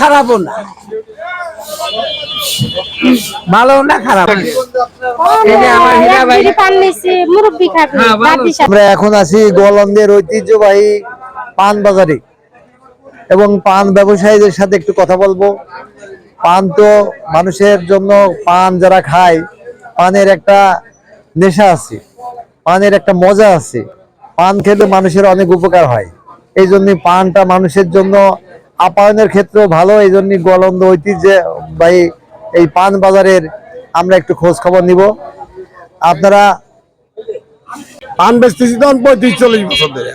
খারাপও না। ভালো না খারাপ না। এই যে আমার হীরা ভাই বিড়ি পান নিছি মুরব্বি খাবি হ্যাঁ, ভালো। দাদি সাথে আমরা এখন আছি গোয়ালন্দের ঐতিহ্যবাহী পান বাজারে। এবং পান ব্যবসায়ীদের সাথে একটু কথা বলব। পান তো মানুষের জন্য পান যারা খায় পানের একটা নেশা আছে পানের একটা মজা আছে। পান খেলে মানুষের অনেক উপকার হয়। এই জন্য পানটা মানুষের জন্য আপায়নের ক্ষেত্রেও ভালো এই জন্য গোয়ালন্দ ঐতিহ্যবাহী এই পান বাজারের আমরা একটু খোঁজ খবর নিব। আপনারা পান বেচতেছি তখন পঁয়ত্রিশ চল্লিশ বছর ধরে।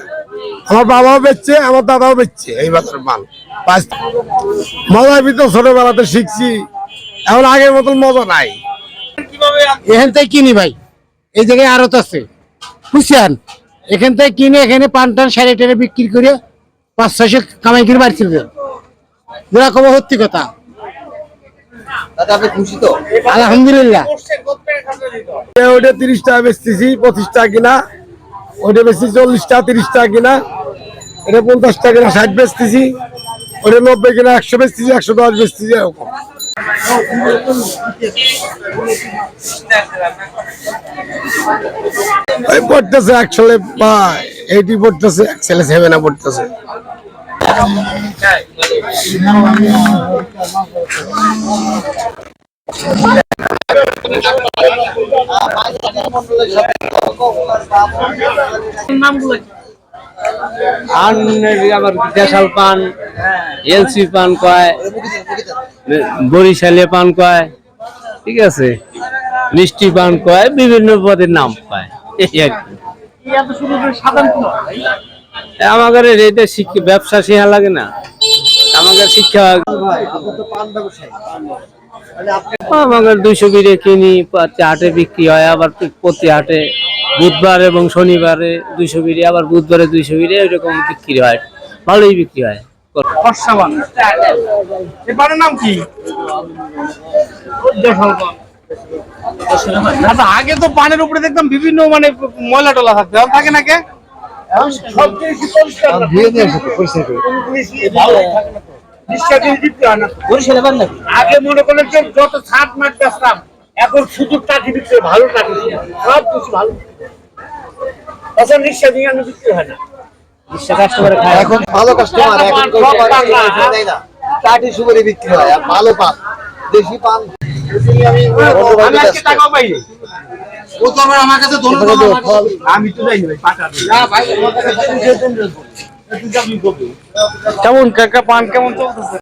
আমার বাবাও বেচছে আমার দাদাও বেচছে এই বাজারের পান। পাঁচ মজার ভিতর ছোটবেলাতে শিখছি এখন আগের মতন মজা নাই। এখান থেকে কিনি ভাই এই জায়গায় আড়ত আছে। বুঝছেন? এখান থেকে কিনে এখানে পান টান সারি টেনে বিক্রি করে পাঁচ ছয়শো কামাই করে বাড়ি চলবে যেটা কব সত্যি কথা। আলহামদুলিল্লাহ। তিরিশ টাকা বেচতেছি পঁচিশ টাকা কিনা। ওইটা বেচছি চল্লিশ টাকা তিরিশ টাকা কিনা। এটা পঞ্চাশ টাকা কিনা ষাট বেচতেছি। ওইটা নব্বই কিনা একশো বেচতেছি একশো দশ বেচতেছি এরকম। ওই পড়তেছে বা এইটি পড়তেছে এক ছেলে সেভেনা পড়তেছে। পান আবার দেশাল পান এলসি পান কয় বরিশালে পান কয় ঠিক আছে? মিষ্টি পান কয় বিভিন্ন পদের নাম কি। আমাদের এটা ব্যবসা শেখা লাগে না? আমাদের শিক্ষা আমাদের দুইশো বিড়ে কিনি প্রতি হাটে বিক্রি হয় আবার প্রতি হাটে বুধবার এবং শনিবারে দুইশো বিড়ি আবার বুধবারে দুইশো বিড়ি এরকম বিক্রি হয়। ভালোই বিক্রি হয়। নাম কি? আচ্ছা আগে তো পানের উপরে দেখতাম বিভিন্ন মানে ময়লা টলা থাকতো এখন থাকে না কে সব পরিষ্কার। না জিনিস দিতে না। তো। আগে মনে করলেন যে যত ছাদ মাঠ বেচতাম এখন শুধু টাকি বিক্রি ভালো সব কিছু ভালো। হয় না। এখন ভালো কাস্টমার এখন সুপারি বিক্রি হয় আর ভালো পান দেশি পান। আমি আমার কাছে আমি তো যাইনি ভাই পাটা না ভাই আমার কাছে কেমন কাকা পান কেমন চলতেছে?